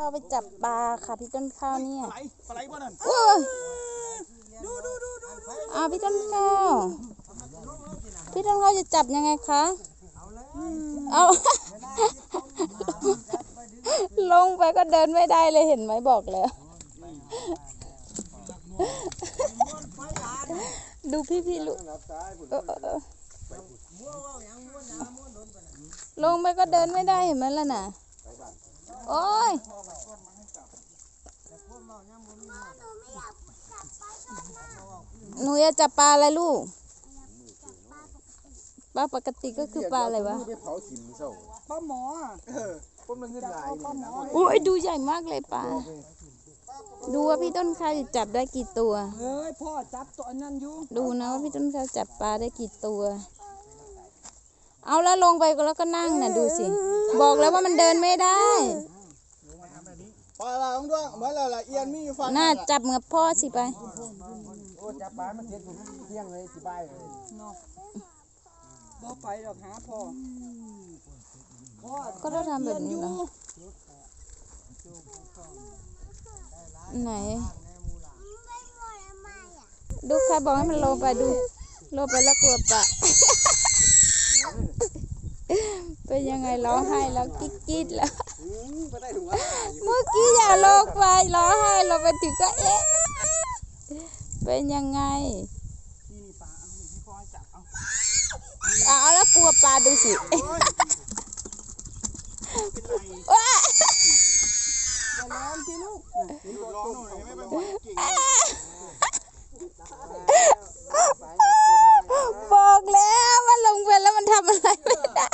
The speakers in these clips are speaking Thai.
เราไปจับปลาค่ะพี่ต้นข้าวเนี่ยปลาไหลปลาไหลบ่นั่นอ้าพี่ต้นข้าวพี่ต้นข้าวจะจับยังไงคะเอาลงไปก็เดินไม่ได้เลยเห็นไหมบอกแล้ว ดูพี่พี่ลูกลงไปก็เดินไม่ได้เห็นไหมล่ะน่ะ โอ้ย หนูอยากจับปลาอะไรลูก ปลาปกติก็คือปลาอะไรวะปลาหมอเออผมมันเงิลายโอ้ยดูใหญ่มากเลยปลา ดูว่าพี่ต้นข้าวจับได้กี่ตัว เฮ้ยพ่อจับตัวนั้นอยู่ดูนะว่าพี่ต้นข้าวจับปลาได้กี่ตัว เอาแล้วลงไปแล้วก็นั่งน่ะดูสิ บอกแล้วว่ามันเดินไม่ได้ ปลาลาของด้วงเหมือนอะละเอียนมีฟันน่าจับเหมือกพ่อสิไป อ้จับปลามัเสียงผมเที่ยงเลยสิบายเลยเนาบ่ไปดอกหาพ่อพ่อก็ต้องทำแบบนี้เหรอไหน ดูใครบอกให้มันลงไปดูลงไปแล้วกลัวปะเป็นยังไงร้องไห้แล้วกิ๊กกิ๊ดแล้วเมื่อกี้อย่าลงไปร้องไห้เราไปถึงก็เอ๊ะ เป็นยังไงนี่ปลาเอาให้พ่อจับเอาเอาแล้วกลัวปลาดูสิเป็นไรว้าอย่ลูกร้อหน่อยไม่เป็วั่งบอกแล้วว่าลงเวรแล้วมันทำอะไรไม่ได้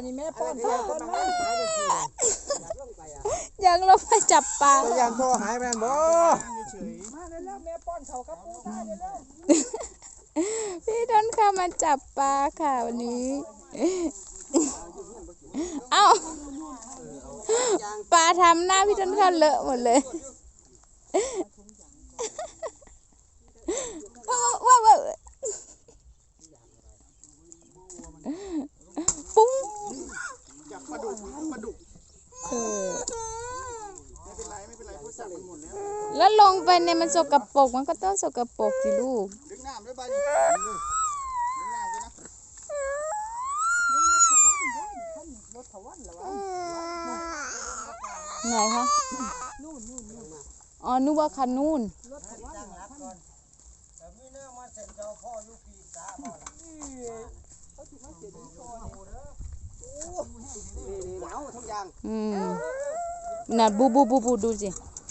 นนี้แม่ป้อนพ่อป้อนแม่ยังลงไปจับปลายังโทรหายแม่บอ พี่ต้นข้ามาจับปลาค่ะวันนี้ เอ้าปลาทำหน้าพี่ต้นข้าเลอะหมดเลยว้าวว้าวปุ้งจับปลาดุกปลาดุกเออ แล้วลงไปเนี่ยมันสกปรกมันก็ต้องสกปรกสิลูก ดึงน้ำด้วยบ้านดึงน้ำด้วยนะไหนคะนู่นนู่นนู่นอ๋อนึกว่าคันนู่นว่าขานู่นนี่น่ะบูบูบูบูดูสิ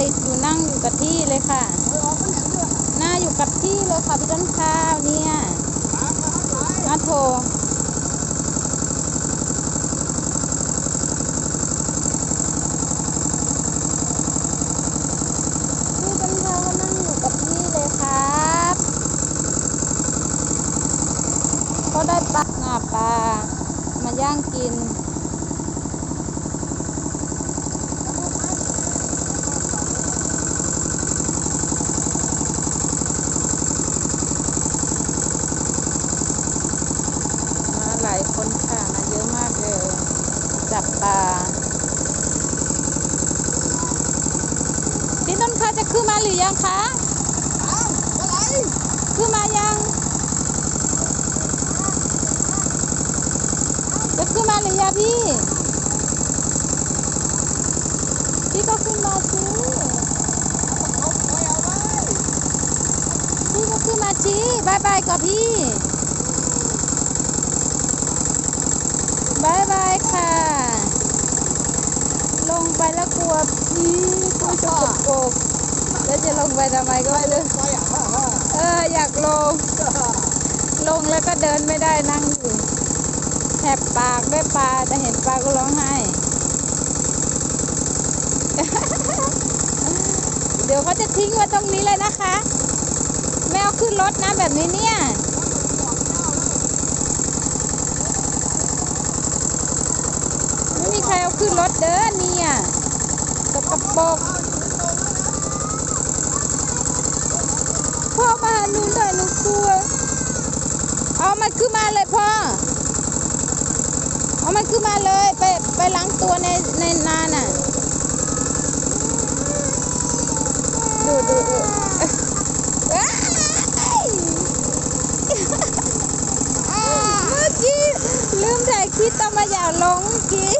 ติดอยู่นั่งอยู่กับที่เลยค่ะ หน้าอยู่กับที่เลยค่ะพี่ต้นข้าวเนี่ยมาโทรพี่ต้นข้าวก็นั่งอยู่กับที่เลยครับก็ได้ปลาหนาปลามาย่างกิน มาหลายคนค่ะ มาเยอะมากเลย จับปลา พี่ต้นข้าจะขึ้นมาหรือยังคะขึ้นมายัง จะขึ้นมาหรือยังพี่ พี่ก็ขึ้นมาสิพี่ก็ขึ้นมาจีบายบายกับพี่บายบายค่ะ ลงไปแล้วกลัวพี่กลัว จะกกบแล้วจะลงไปทำไมก็ไม่รู้ไปอะฮ่าฮ่าเอออยากลง ลงแล้วก็เดินไม่ได้นั่งอยู่แหบปากด้วยปลาจะเห็นปลาก็ร้องไห้ เดี๋ยวเขาจะทิ้งไว้ตรงนี้เลยนะคะไม่เอาขึ้นรถนะแบบนี้เนี่ยไม่มีใครเอาขึ้นรถเด้อเนี่ยตกกระปกันขึ้นมาเลยพ่อ เอามันขึ้นมาเลยไปไปล้างตัวในในนาน่ะ ดูดูดูเมื่อกี้ลืมถ่ายคลิปตอนมาอย่าลงกี้